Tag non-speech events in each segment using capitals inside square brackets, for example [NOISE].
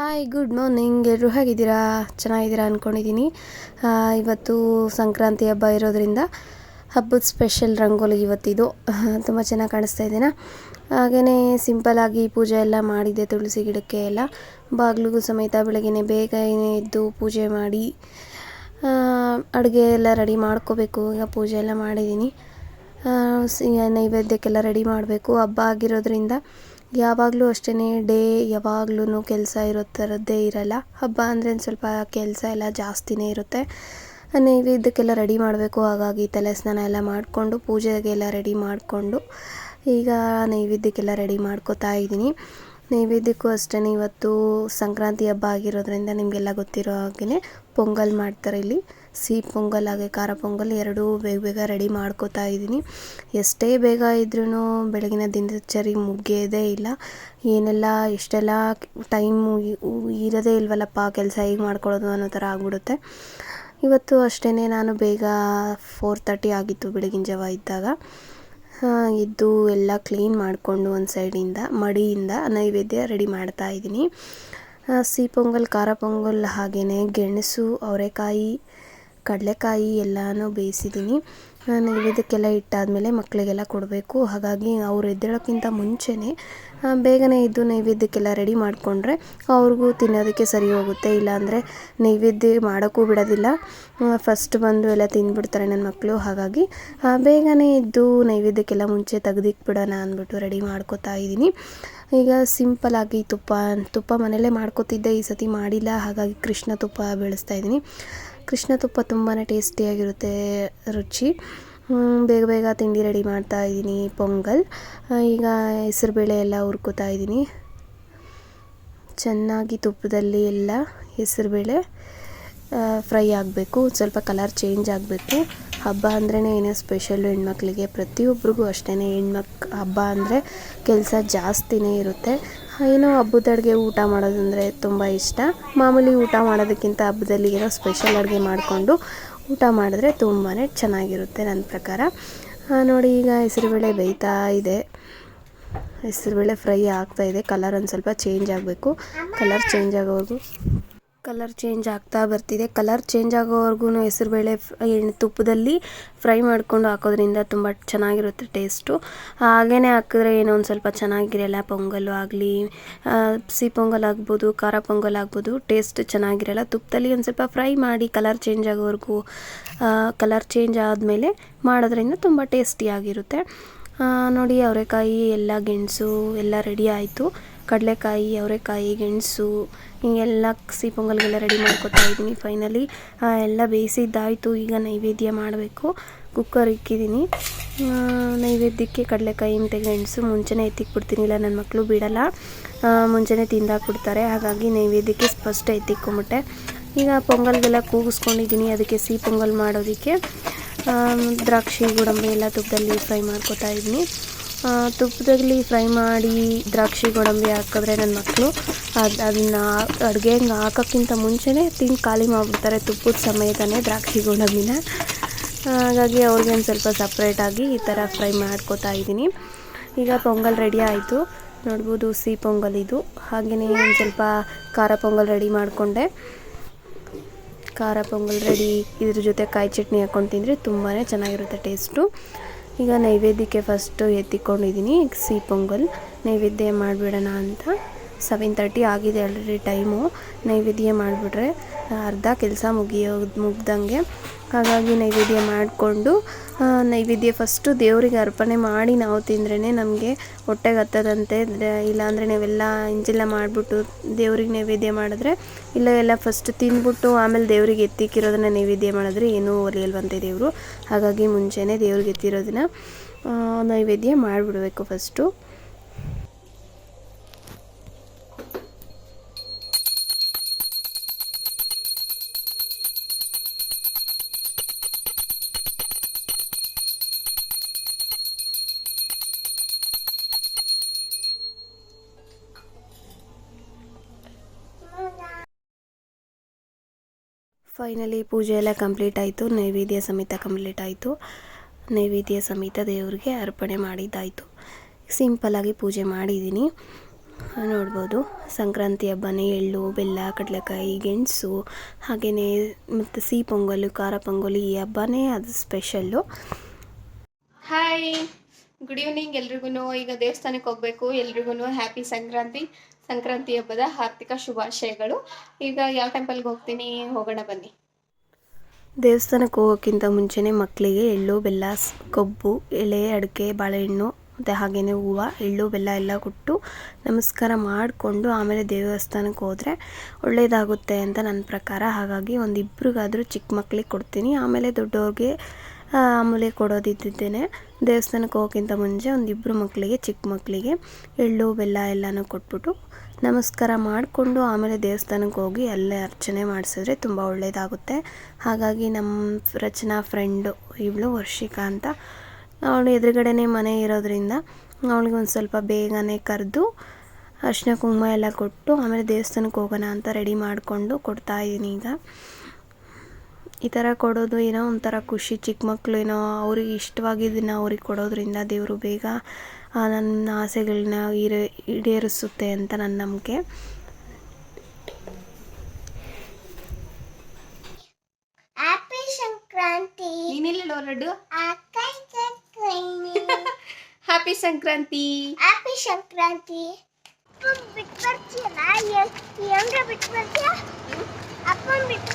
Hi good morning ಎಲ್ಲರೂ ಹೇಗಿದ್ದೀರಾ? ಚೆನ್ನಾಗಿದ್ದೀರಾ ಅಂದ್ಕೊಂಡಿದ್ದೀನಿ ಇವತ್ತು ಸಂಕ್ರಾಂತಿ ಹಬ್ಬ ಇರೋದ್ರಿಂದ ಹಬ್ಬದ ಸ್ಪೆಷಲ್ ರಂಗೋಲಿ ಇವತ್ತಿದು. ತುಂಬ ಚೆನ್ನಾಗಿ ಕಾಣಿಸ್ತಾ ಇದ್ದೀನ ಹಾಗೆಯೇ ಸಿಂಪಲಾಗಿ ಪೂಜೆ ಎಲ್ಲ ಮಾಡಿದ್ದೆ ತುಳಸಿ ಗಿಡಕ್ಕೆ ಎಲ್ಲ. ಬಾಗಿಲಿಗೂ ಸಮೇತ ಬೆಳಗ್ಗೆ ಬೇಗ ಎದ್ದು ಪೂಜೆ ಮಾಡಿ ಅಡುಗೆ ಎಲ್ಲ ರೆಡಿ ಮಾಡ್ಕೋಬೇಕು. ಈಗ ಪೂಜೆ ಎಲ್ಲ ಮಾಡಿದ್ದೀನಿ. ನೈವೇದ್ಯಕ್ಕೆಲ್ಲ ರೆಡಿ ಮಾಡಬೇಕು. ಹಬ್ಬ ಆಗಿರೋದ್ರಿಂದ ಯಾವಾಗಲೂ ಅಷ್ಟೇ ಡೇ ಯಾವಾಗ್ಲೂ ಕೆಲಸ ಇರೋ ಥರದ್ದೇ ಇರಲ್ಲ. ಹಬ್ಬ ಅಂದರೆ ಸ್ವಲ್ಪ ಕೆಲಸ ಎಲ್ಲ ಜಾಸ್ತಿನೇ ಇರುತ್ತೆ. ನೈವೇದ್ಯಕ್ಕೆಲ್ಲ ರೆಡಿ ಮಾಡಬೇಕು. ಹಾಗಾಗಿ ತಲೆ ಸ್ನಾನ ಎಲ್ಲ ಮಾಡಿಕೊಂಡು, ಪೂಜೆಗೆಲ್ಲ ರೆಡಿ ಮಾಡಿಕೊಂಡು ಈಗ ನೈವೇದ್ಯಕ್ಕೆಲ್ಲ ರೆಡಿ ಮಾಡ್ಕೋತಾ ಇದ್ದೀನಿ. ನೈವೇದ್ಯಕ್ಕೂ ಅಷ್ಟೇ ಇವತ್ತು ಸಂಕ್ರಾಂತಿ ಹಬ್ಬ ಆಗಿರೋದ್ರಿಂದ ನಿಮಗೆಲ್ಲ ಗೊತ್ತಿರೋ ಹಾಗೆಯೇ ಪೊಂಗಲ್ ಮಾಡ್ತಾರೆ ಇಲ್ಲಿ. ಸಿಹಿ ಪೊಂಗಲ್ ಹಾಗೆ ಖಾರ ಪೊಂಗಲ್ ಎರಡೂ ಬೇಗ ಬೇಗ ರೆಡಿ ಮಾಡ್ಕೋತಾ ಇದ್ದೀನಿ. ಎಷ್ಟೇ ಬೇಗ ಇದ್ರೂ ಬೆಳಗಿನ ದಿನಚರಿ ಮುಗಿಯೋದೇ ಇಲ್ಲ. ಏನೆಲ್ಲ, ಎಷ್ಟೆಲ್ಲ ಟೈಮು ಇರೋದೇ ಇಲ್ವಲ್ಲಪ್ಪ, ಕೆಲಸ ಹೇಗೆ ಮಾಡ್ಕೊಳ್ಳೋದು ಅನ್ನೋ ಥರ ಆಗ್ಬಿಡುತ್ತೆ. ಇವತ್ತು ಅಷ್ಟೇ ನಾನು ಬೇಗ ಫೋರ್ ತರ್ಟಿ ಆಗಿತ್ತು ಬೆಳಗಿನ ಜಾವ ಇದ್ದಾಗ. ಇದ್ದು ಎಲ್ಲ ಕ್ಲೀನ್ ಮಾಡಿಕೊಂಡು ಒಂದು ಸೈಡಿಂದ, ಮಡಿಯಿಂದ ನೈವೇದ್ಯ ರೆಡಿ ಮಾಡ್ತಾ ಇದ್ದೀನಿ. ಸಿಹಿ ಪೊಂಗಲ್, ಖಾರ ಪೊಂಗಲ್ ಹಾಗೆಯೇ ಗೆಣಸು, ಅವರೆಕಾಯಿ ಕಡಲೆಕಾಯಿ ಎಲ್ಲನೂ ಬೇಯಿಸಿದ್ದೀನಿ ನೈವೇದ್ಯಕ್ಕೆಲ್ಲ ಇಟ್ಟಾದಮೇಲೆ ಮಕ್ಕಳಿಗೆಲ್ಲ ಕೊಡಬೇಕು. ಹಾಗಾಗಿ ಅವ್ರು ಎದ್ದೇಳೋಕ್ಕಿಂತ ಮುಂಚೆನೇ ಬೇಗನೆ ಇದ್ದು ನೈವೇದ್ಯಕ್ಕೆಲ್ಲ ರೆಡಿ ಮಾಡಿಕೊಂಡ್ರೆ ಅವ್ರಿಗೂ ತಿನ್ನೋದಕ್ಕೆ ಸರಿ ಹೋಗುತ್ತೆ. ಇಲ್ಲಾಂದರೆ ನೈವೇದ್ಯ ಮಾಡೋಕ್ಕೂ ಬಿಡೋದಿಲ್ಲ. ಫಸ್ಟ್ ಬಂದು ಎಲ್ಲ ತಿಂದ್ಬಿಡ್ತಾರೆ ನನ್ನ ಮಕ್ಕಳು ಹಾಗಾಗಿ ಬೇಗನೆ ಇದ್ದು ನೈವೇದ್ಯಕ್ಕೆಲ್ಲ ಮುಂಚೆ ತೆಗ್ದಿಕ್ಬಿಡೋಣ ಅಂದ್ಬಿಟ್ಟು ರೆಡಿ ಮಾಡ್ಕೋತಾ ಇದ್ದೀನಿ ಈಗ ಸಿಂಪಲಾಗಿ ತುಪ್ಪ ತುಪ್ಪ ಮನೇಲೇ ಮಾಡ್ಕೋತಿದ್ದೆ. ಈ ಸತಿ ಮಾಡಿಲ್ಲ. ಹಾಗಾಗಿ ಕೃಷ್ಣ ತುಪ್ಪ ಬೆಳೆಸ್ತಾ ಇದ್ದೀನಿ ಕೃಷ್ಣ ತುಪ್ಪ ತುಂಬಾ ಟೇಸ್ಟಿಯಾಗಿರುತ್ತೆ, ರುಚಿ. ಬೇಗ ಬೇಗ ತಿಂಡಿ ರೆಡಿ ಮಾಡ್ತಾ ಇದ್ದೀನಿ ಪೊಂಗಲ್. ಈಗ ಹೆಸರುಬೇಳೆ ಎಲ್ಲ ಹುರ್ಕೋತಾ ಇದ್ದೀನಿ. ಚೆನ್ನಾಗಿ ತುಪ್ಪದಲ್ಲಿ ಎಲ್ಲ ಹೆಸರುಬೇಳೆ ಫ್ರೈ ಆಗಬೇಕು. ಸ್ವಲ್ಪ ಕಲರ್ ಚೇಂಜ್ ಆಗಬೇಕು. ಹಬ್ಬ ಅಂದ್ರೇ ಏನೋ ಸ್ಪೆಷಲ್ಲು ಹೆಣ್ಮಕ್ಳಿಗೆ ಪ್ರತಿಯೊಬ್ಬರಿಗೂ ಅಷ್ಟೇ ಹೆಣ್ಮಕ್, ಹಬ್ಬ ಅಂದರೆ ಕೆಲಸ ಜಾಸ್ತಿನೇ ಇರುತ್ತೆ. ಏನೋ ಹಬ್ಬದ ಅಡುಗೆ ಊಟ ಮಾಡೋದಂದರೆ ತುಂಬ ಇಷ್ಟ. ಮಾಮೂಲಿ ಊಟ ಮಾಡೋದಕ್ಕಿಂತ ಹಬ್ಬದಲ್ಲಿ ಏನೋ ಸ್ಪೆಷಲ್ ಅಡುಗೆ ಮಾಡಿಕೊಂಡು ಊಟ ಮಾಡಿದ್ರೆ ತುಂಬಾ ಚೆನ್ನಾಗಿರುತ್ತೆ ನನ್ನ ಪ್ರಕಾರ. ನೋಡಿ ಈಗ ಹೆಸರುಬೇಳೆ ಬೇಯ್ತಾ ಇದೆ. ಹೆಸರುಬೇಳೆ ಫ್ರೈ ಆಗ್ತಾಯಿದೆ ಕಲರ್ ಒಂದು ಸ್ವಲ್ಪ ಚೇಂಜ್ ಆಗಬೇಕು. ಕಲರ್ ಚೇಂಜ್ ಆಗೋವರೆಗೂ ಕಲರ್ ಚೇಂಜ್ ಆಗ್ತಾ ಬರ್ತಿದೆ. ಕಲರ್ ಚೇಂಜ್ ಆಗೋವರೆಗೂ ಹೆಸರುಬೇಳೆ ತುಪ್ಪದಲ್ಲಿ ಫ್ರೈ ಮಾಡಿಕೊಂಡು ಹಾಕೋದ್ರಿಂದ ತುಂಬ ಚೆನ್ನಾಗಿರುತ್ತೆ ಟೇಸ್ಟು. ಹಾಗೇ ಹಾಕಿದ್ರೆ ಏನೋ ಒಂದು ಸ್ವಲ್ಪ ಚೆನ್ನಾಗಿರಲ್ಲ ಪೊಂಗಲ್ಲು ಆಗಲಿ ಸಿಹಿ ಪೊಂಗಲ್ ಆಗ್ಬೋದು, ಖಾರ ಪೊಂಗಲ್ ಆಗ್ಬೋದು, ಟೇಸ್ಟ್ ಚೆನ್ನಾಗಿರಲ್ಲ. ತುಪ್ಪದಲ್ಲಿ ಒಂದು ಸ್ವಲ್ಪ ಫ್ರೈ ಮಾಡಿ ಕಲರ್ ಚೇಂಜ್ ಆಗೋವರೆಗೂ ಕಲರ್ ಚೇಂಜ್ ಆದಮೇಲೆ ಮಾಡೋದ್ರಿಂದ ತುಂಬ ಟೇಸ್ಟಿಯಾಗಿರುತ್ತೆ. ನೋಡಿ, ಅವರೆಕಾಯಿ, ಎಲ್ಲ ಗೆಣಸು, ಎಲ್ಲ ರೆಡಿ ಆಯಿತು. ಕಡಲೆಕಾಯಿ, ಅವರೆಕಾಯಿ, ಗೆಣಸು, ಹೀಗೆಲ್ಲ ಸಿಹಿ ಪೊಂಗಲ್ಗೆಲ್ಲ ರೆಡಿ ಮಾಡ್ಕೊತಾ ಇದ್ದೀನಿ ಫೈನಲಿ ಎಲ್ಲ ಬೇಯಿಸಿದ್ದಾಯಿತು. ಈಗ ನೈವೇದ್ಯ ಮಾಡಬೇಕು. ಕುಕ್ಕರ್ ಇಕ್ಕಿದ್ದೀನಿ. ನೈವೇದ್ಯಕ್ಕೆ ಕಡಲೆಕಾಯಿ, ಮತ್ತು ಗೆಣಸು. ಮುಂಚೆನೇ ಎತ್ತಿಕ್ಬಿಡ್ತೀನಿ ಇಲ್ಲ ನನ್ನ ಮಕ್ಕಳು ಬಿಡಲ್ಲ ಮುಂಚೆನೇ ತಿಂದಾಕ್ಬಿಡ್ತಾರೆ. ಹಾಗಾಗಿ ನೈವೇದ್ಯಕ್ಕೆ ಫಸ್ಟ್ ಎತ್ತಿಕ್ಕೊಂಬಿಟ್ಟೆ ಈಗ ಪೊಂಗಲ್ಗೆಲ್ಲ ಕೂಗಿಸ್ಕೊಂಡಿದ್ದೀನಿ. ಅದಕ್ಕೆ ಸಿಹಿ ಪೊಂಗಲ್ ಮಾಡೋದಕ್ಕೆ. ದ್ರಾಕ್ಷಿ, ಗೋಡಂಬಿ ಎಲ್ಲ ತುಪ್ಪದಲ್ಲಿ ಫ್ರೈ ಮಾಡ್ಕೊತಾ ಇದ್ದೀನಿ. ತುಪ್ಪದಲ್ಲಿ ಫ್ರೈ ಮಾಡಿ ದ್ರಾಕ್ಷಿ ಗೋಡಂಬಿ ಹಾಕಿದ್ರೆ ನನ್ನ ಮಕ್ಕಳು ಅದು, ಅದನ್ನು ಅಡುಗೆಗೆ ಹಾಕೋಕ್ಕಿಂತ ಮುಂಚೆನೇ ತಿಂದು ಖಾಲಿ ಮಾಡಿಬಿಡ್ತಾರೆ ತುಪ್ಪದ ಸಮೇತನೇ ದ್ರಾಕ್ಷಿ ಗೋಡಂಬಿನ. ಹಾಗಾಗಿ ಅವ್ರಿಗೆ ಒಂದು ಸ್ವಲ್ಪ ಸಪ್ರೇಟಾಗಿ ಈ ಥರ ಫ್ರೈ ಮಾಡ್ಕೋತಾ ಇದ್ದೀನಿ. ಈಗ ಪೊಂಗಲ್ ರೆಡಿ ಆಯಿತು. ನೋಡ್ಬೋದು ಸಿಹಿ ಪೊಂಗಲ್ ಇದು. ಹಾಗೆಯೇ ಒಂದು ಸ್ವಲ್ಪ ಖಾರ ಪೊಂಗಲ್ ರೆಡಿ ಮಾಡಿಕೊಂಡೆ. ಖಾರ ಪೊಂಗಲ್ ರೆಡಿ ಇದ್ರ ಜೊತೆ ಕಾಯಿ ಚಟ್ನಿ ಹಾಕ್ಕೊಂಡು ತಿಂದರೆ ತುಂಬಾ ಚೆನ್ನಾಗಿರುತ್ತೆ ಟೇಸ್ಟು ಈಗ ನೈವೇದ್ಯಕ್ಕೆ ಫಸ್ಟು ಎತ್ತಿಕೊಂಡಿದ್ದೀನಿ ಸಿಹಿ ಪೊಂಗಲ್. ನೈವೇದ್ಯ ಮಾಡಿಬಿಡೋಣ ಅಂತ. ಸೆವೆನ್ ತರ್ಟಿ ಆಗಿದೆ ಆಲ್ರೆಡಿ ಟೈಮು ನೈವೇದ್ಯ ಮಾಡಿಬಿಟ್ರೆ ಅರ್ಧ ಕೆಲಸ ಮುಗಿಯೋ ಮುಗ್ದಂಗೆ. ಹಾಗಾಗಿ ನೈವೇದ್ಯ ಮಾಡಿಕೊಂಡು ನೈವೇದ್ಯ ಫಸ್ಟು ದೇವರಿಗೆ ಅರ್ಪಣೆ ಮಾಡಿ ನಾವು ತಿಂದ್ರೇ ನಮಗೆ ಹೊಟ್ಟೆಗೆ ಹತ್ತದಂತೆ. ಇಲ್ಲಾಂದರೆ ನೀವೆಲ್ಲ ಇಂಜೆಲ್ಲ ಮಾಡಿಬಿಟ್ಟು ದೇವ್ರಿಗೆ ನೈವೇದ್ಯ ಮಾಡಿದ್ರೆ, ಇಲ್ಲ ಎಲ್ಲ ಫಸ್ಟ್ ತಿಂದ್ಬಿಟ್ಟು ಆಮೇಲೆ ದೇವ್ರಿಗೆ ಎತ್ತಿಕ್ಕಿರೋದನ್ನ ನೈವೇದ್ಯ ಮಾಡಿದ್ರೆ ಏನೂ ಒಲಿಯಲ್ವಂತೆ ದೇವರು. ಹಾಗಾಗಿ ಮುಂಚೆನೇ ದೇವ್ರಿಗೆ ಎತ್ತಿರೋದನ್ನ ನೈವೇದ್ಯ ಮಾಡಿಬಿಡಬೇಕು ಫಸ್ಟು ಫೈನಲಿ ಪೂಜೆ ಎಲ್ಲ ಕಂಪ್ಲೀಟ್ ಆಯಿತು, ನೈವೇದ್ಯ ಸಮೇತ ಕಂಪ್ಲೀಟ್ ಆಯಿತು. ನೈವೇದ್ಯ ಸಮೇತ ದೇವರಿಗೆ ಅರ್ಪಣೆ ಮಾಡಿದ್ದಾಯಿತು. ಸಿಂಪಲ್ಲಾಗಿ ಪೂಜೆ ಮಾಡಿದ್ದೀನಿ ನೋಡ್ಬೋದು, ಸಂಕ್ರಾಂತಿ ಹಬ್ಬನೇ ಎಳ್ಳು, ಬೆಲ್ಲ, ಕಡಲೆಕಾಯಿ, ಗೆಣಸು ಹಾಗೆಯೇ ಮತ್ತು ಸಿಹಿ ಪೊಂಗಲು, ಖಾರ ಪೊಂಗಲು ಈ ಹಬ್ಬನೇ ಅದು ಸ್ಪೆಷಲ್ಲು. ಹಾಯ್ ಗುಡ್ ಈವ್ನಿಂಗ್ ಎಲ್ರಿಗೂ ಈಗ ದೇವಸ್ಥಾನಕ್ಕೆ ಹೋಗಬೇಕು ಎಲ್ರಿಗೂ ಹ್ಯಾಪಿ ಸಂಕ್ರಾಂತಿ. ಸಂಕ್ರಾಂತಿ ಹಬ್ಬದ ಹಾರ್ದಿಕ ಶುಭಾಶಯಗಳು. ಈಗ ಯಾವ ಟೆಂಪಲ್ಗೆ ಹೋಗ್ತೀನಿ? ಹೋಗೋಣ ಬನ್ನಿ. ದೇವಸ್ಥಾನಕ್ಕೆ ಹೋಗೋಕ್ಕಿಂತ ಮುಂಚೆನೇ ಮಕ್ಕಳಿಗೆ ಎಳ್ಳು, ಬೆಲ್ಲ ಕೊಬ್ಬು, ಎಳೆ, ಅಡಿಕೆ, ಬಾಳೆಹಣ್ಣು ಮತ್ತು ಹಾಗೆಯೇ ಹೂವು, ಎಳ್ಳು, ಬೆಲ್ಲ ಎಲ್ಲ ಕೊಟ್ಟು ನಮಸ್ಕಾರ ಮಾಡಿಕೊಂಡು ಆಮೇಲೆ ದೇವಸ್ಥಾನಕ್ಕೆ ಹೋದರೆ ಒಳ್ಳೆಯದಾಗುತ್ತೆ ಅಂತ ನನ್ನ ಪ್ರಕಾರ. ಹಾಗಾಗಿ ಒಂದು ಇಬ್ರಿಗಾದರೂ ಚಿಕ್ಕ ಮಕ್ಕಳಿಗೆ ಕೊಡ್ತೀನಿ. ಆಮೇಲೆ ದೊಡ್ಡವ್ರಿಗೆ ಆಮೇಲೆ ಕೊಡೋದಿದ್ದೇನೆ ದೇವಸ್ಥಾನಕ್ಕೆ ಹೋಗೋಕ್ಕಿಂತ ಮುಂಚೆ ಒಂದಿಬ್ಬರು ಮಕ್ಕಳಿಗೆ, ಚಿಕ್ಕ ಮಕ್ಕಳಿಗೆ ಎಳ್ಳು, ಬೆಲ್ಲ ಎಲ್ಲನೂ ಕೊಟ್ಬಿಟ್ಟು ನಮಸ್ಕಾರ ಮಾಡಿಕೊಂಡು ಆಮೇಲೆ ದೇವಸ್ಥಾನಕ್ಕೆ ಹೋಗಿ ಅಲ್ಲೇ ಅರ್ಚನೆ ಮಾಡಿಸಿದ್ರೆ ತುಂಬ ಒಳ್ಳೆಯದಾಗುತ್ತೆ ಹಾಗಾಗಿ ನಮ್ಮ ರಚನಾ ಫ್ರೆಂಡು ಇವಳು ವರ್ಷಿಕಾ ಅಂತ. ಅವಳು ಎದುರುಗಡೆನೇ ಮನೆ ಇರೋದ್ರಿಂದ ಅವಳಿಗೆ ಒಂದು ಸ್ವಲ್ಪ ಬೇಗನೆ ಕರೆದು ಅರಿಶಿನ ಕುಂಕುಮ ಎಲ್ಲ ಕೊಟ್ಟು ಆಮೇಲೆ ದೇವಸ್ಥಾನಕ್ಕೆ ಹೋಗೋಣ ಅಂತ ರೆಡಿ ಮಾಡಿಕೊಂಡು ಕೊಡ್ತಾ ಇದ್ದೀನಿ ಈಗ. ಈ ಥರ ಕೊಡೋದು ಏನೋ ಒಂಥರ ಖುಷಿ. ಚಿಕ್ಕ ಮಕ್ಕಳು ಏನೋ ಅವ್ರಿಗೆ ಇಷ್ಟವಾಗಿದ್ದನ್ನು ಅವ್ರಿಗೆ ಕೊಡೋದ್ರಿಂದ ದೇವರು ಬೇಗ ನನ್ನ ಆಸೆಗಳನ್ನ ಈರೇ ಈಡೇರಿಸುತ್ತೆ ಅಂತ ನನ್ನ ನಂಬಿಕೆ. ಹ್ಯಾಪಿ ಸಂಕ್ರಾಂತಿ. ಲಡ್ಡು? ಹ್ಯಾಪಿ ಸಂಕ್ರಾಂತಿ. [LAUGHS] ಹ್ಯಾಪಿ ಸಂಕ್ರಾಂತಿ. ಬಿಟ್ಟು ಬರ್ತೀಯಲ್ಲ? ಹೆಂಗ ಬಿಟ್ಟು ಬರ್ತೀಯ? ಅಪ್ಪನ್ ಬಿಟ್ಟು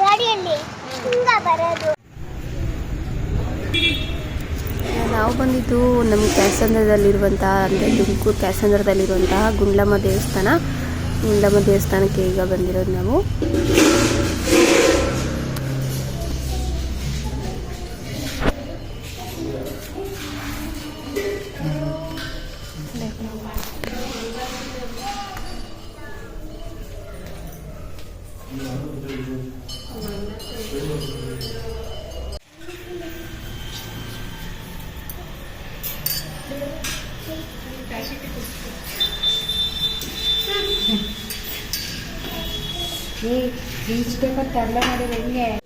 ಗಾಡಿಯಲ್ಲಿ? ಹಿಂಗ ಬರೋದು. ನಾವು ಬಂದಿದ್ದು ನಮ್ಮ ಕ್ಯಾಸಂದ್ರದಲ್ಲಿರುವಂತಹ ಅಂದರೆ ತುಮಕೂರು ಕ್ಯಾಸಂದ್ರದಲ್ಲಿರುವಂತಹ ಗುಂಡ್ಲಮ್ಮ ದೇವಸ್ಥಾನ. ಗುಂಡ್ಲಮ್ಮ ದೇವಸ್ಥಾನಕ್ಕೆ ಈಗ ಬಂದಿರೋದು ನಾವು. ये वेजिटेबल तरला मेरे रही है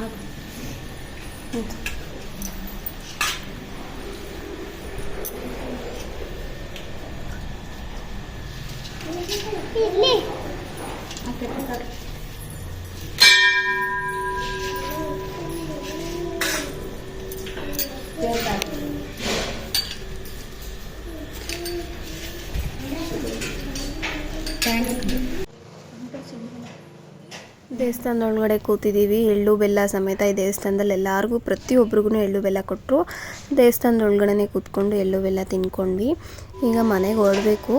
Okay, okay. हाँ, हाँ। ದೇವಸ್ಥಾನದ ಒಳಗಡೆ ಕೂತಿದ್ದೀವಿ. ಎಳ್ಳು ಬೆಲ್ಲ ಸಮೇತ ಈ ದೇವಸ್ಥಾನದಲ್ಲಿ ಎಲ್ಲರಿಗೂ ಪ್ರತಿಯೊಬ್ಬರಿಗೂ ಎಳ್ಳು ಬೆಲ್ಲ ಕೊಟ್ಟರು ದೇವಸ್ಥಾನದ ಒಳಗಡೆ ಕೂತ್ಕೊಂಡು ಎಳ್ಳು ಬೆಲ್ಲ ತಿನ್ಕೊಂಡ್ವಿ. ಈಗ ಮನೆಗೆ ಹೊರಡಬೇಕು.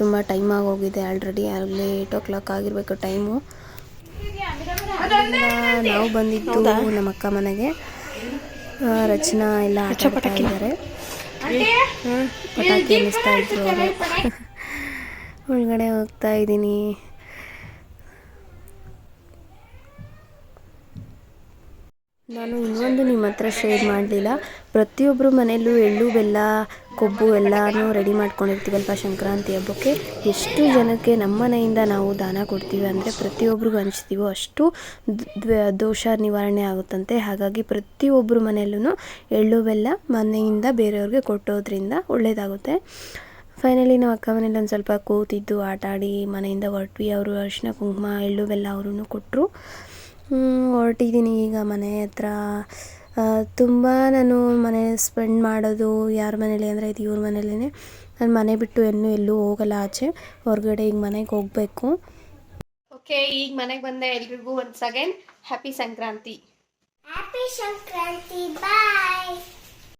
ತುಂಬ ಟೈಮ್ ಆಗೋಗಿದೆ. ಆಲ್ರೆಡಿ ಆಗಲೇ ಏಯ್ಟ್ ಓ ಕ್ಲಾಕ್ ಆಗಿರಬೇಕು ಟೈಮು ನಾವು ಬಂದಿದ್ದು ನಮ್ಮ ಅಕ್ಕ ಮನೆಗೆ. ರಚನಾ ಎಲ್ಲ ಆಟ ಇದ್ದಾರೆ. ಪಟಾಕಿ ಅನ್ನಿಸ್ತಾ ಇದ್ರು ಅವ್ರು. ಒಳಗಡೆ ಹೋಗ್ತಾ ಇದ್ದೀನಿ. ನಾನು ಇನ್ನೊಂದು ನಿಮ್ಮ ಹತ್ರ ಶೇರ್ ಮಾಡಲಿಲ್ಲ. ಪ್ರತಿಯೊಬ್ಬರು ಮನೆಯಲ್ಲೂ ಎಳ್ಳು, ಬೆಲ್ಲ, ಕೊಬ್ಬು ಎಲ್ಲನೂ ರೆಡಿ ಮಾಡ್ಕೊಂಡಿರ್ತೀವಲ್ವ ಸಂಕ್ರಾಂತಿ ಹಬ್ಬಕ್ಕೆ? ಎಷ್ಟು ಜನಕ್ಕೆ ನಮ್ಮ ಮನೆಯಿಂದ ನಾವು ದಾನ ಕೊಡ್ತೀವಿ ಅಂದರೆ ಪ್ರತಿಯೊಬ್ಬರಿಗೂ ಹಂಚ್ತೀವೋ ಅಷ್ಟು ದೋಷ ನಿವಾರಣೆ ಆಗುತ್ತಂತೆ. ಹಾಗಾಗಿ ಪ್ರತಿಯೊಬ್ಬರು ಮನೆಯಲ್ಲೂ ಎಳ್ಳು, ಬೆಲ್ಲ ಮನೆಯಿಂದ ಬೇರೆಯವ್ರಿಗೆ ಕೊಟ್ಟೋದ್ರಿಂದ ಒಳ್ಳೆಯದಾಗುತ್ತೆ ಫೈನಲಿ ನಾವು ಅಕ್ಕ ಮನೇಲಿ ಒಂದು ಸ್ವಲ್ಪ ಕೂತಿದ್ದು ಆಟ ಆಡಿ ಮನೆಯಿಂದ ಹೊರಟ್ವಿ. ಅವರು ಅರಿಶಿನ ಕುಂಕುಮ ಎಳ್ಳು ಬೆಲ್ಲ ಅವರೂ ಕೊಟ್ಟರು ಹೊರಟಿದ್ದೀನಿ ಈಗ ಮನೆ ಹತ್ರ. ತುಂಬ ನಾನು ಮನೆ ಸ್ಪೆಂಡ್ ಮಾಡೋದು ಯಾರ ಮನೇಲಿ ಅಂದರೆ ಇದು ಇವ್ರ ಮನೇಲೇ ನಾನು ಮನೆ ಬಿಟ್ಟು ಇನ್ನೂ ಎಲ್ಲೂ ಹೋಗಲ್ಲ ಆಚೆ. ಹೊರಗಡೆ ಈಗ ಮನೆಗೆ ಹೋಗಬೇಕು. ಓಕೆ ಈಗ ಮನೆಗೆ ಬಂದೆ ಎಲ್ರಿಗೂ ಒಂದು again happy Sankranti. Happy Sankranti bye